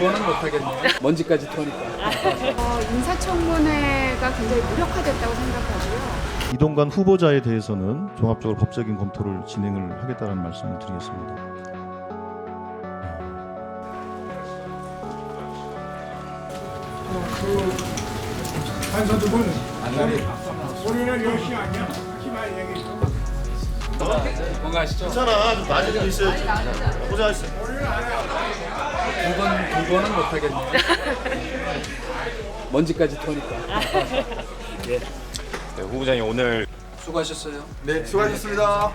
그거는 못하겠네요. 먼지까지 토니까. 어, 인사청문회가 굉장히 무력화됐다고 생각하고요. 이동관 후보자에 대해서는 종합적으로 법적인 검토를 진행을 하겠다는 말씀을 드리겠습니다. 판사들은 우리는 열심히 아니야. 하지만 얘기 좀. 뭔가 아시죠? 괜찮아, 좀좀 있어야지. 고생하셨어. 그건 그거는 못하겠네요. 먼지까지 토니까. 네, 후보자님 오늘 수고하셨어요. 네, 수고하셨습니다.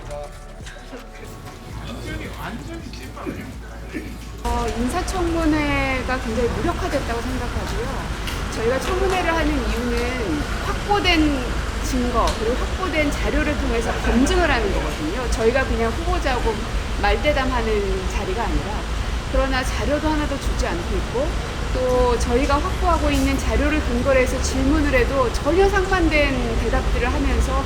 어, 인사청문회가 굉장히 무력화됐다고 생각하고요. 저희가 청문회를 하는 이유는 확보된 증거 그리고 확보된 자료를 통해서 검증을 하는 거거든요. 저희가 그냥 후보자하고 말대담하는 자리가 아니라 그러나 자료도 하나도 주지 않고 있고 또 저희가 확보하고 있는 자료를 근거로 해서 질문을 해도 전혀 상반된 대답들을 하면서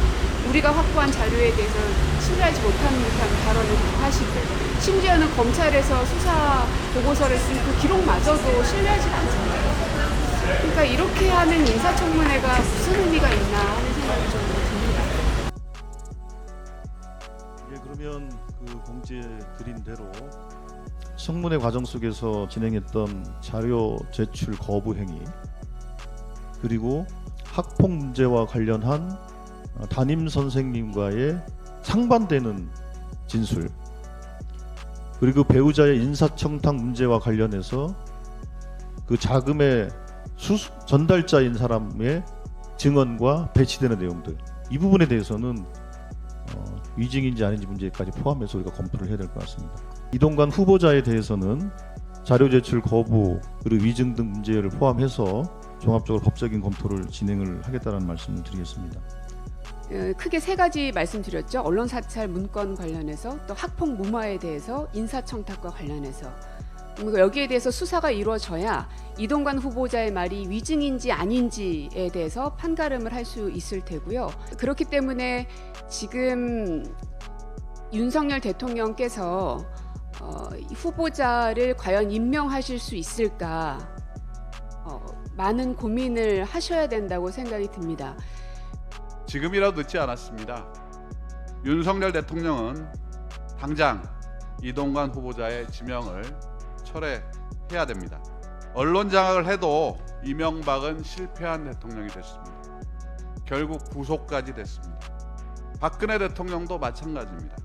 우리가 확보한 자료에 대해서 신뢰하지 못하는 듯한 발언을 하시고 심지어는 검찰에서 수사 보고서를 쓴 그 기록마저도 신뢰하지 않잖아요. 그러니까 이렇게 하는 인사청문회가 무슨 의미가 있나 하는 생각이 좀 듭니다. 예, 그러면 그 공지에 드린 대로 청문회 과정 속에서 진행했던 자료 제출 거부 행위 그리고 학폭 문제와 관련한 어, 담임 선생님과의 상반되는 진술 그리고 배우자의 인사청탁 문제와 관련해서 그 자금의 수수, 전달자인 사람의 증언과 배치되는 내용들 이 부분에 대해서는 어, 위증인지 아닌지 문제까지 포함해서 우리가 검토를 해야 될 것 같습니다. 이동관 후보자에 대해서는 자료 제출 거부 그리고 위증 등 문제를 포함해서 종합적으로 법적인 검토를 진행을 하겠다는 말씀을 드리겠습니다. 어, 크게 세 가지 말씀드렸죠. 언론 사찰 문건 관련해서 또 학폭 무마에 대해서 인사청탁과 관련해서 여기에 대해서 수사가 이루어져야 이동관 후보자의 말이 위증인지 아닌지에 대해서 판가름을 할 수 있을 테고요. 그렇기 때문에 지금 윤석열 대통령께서 어, 이 후보자를 과연 임명하실 수 있을까 어, 많은 고민을 하셔야 된다고 생각이 듭니다. 지금이라도 늦지 않았습니다. 윤석열 대통령은 당장 이동관 후보자의 지명을 철회해야 됩니다. 언론 장악을 해도 이명박은 실패한 대통령이 됐습니다. 결국 구속까지 됐습니다. 박근혜 대통령도 마찬가지입니다.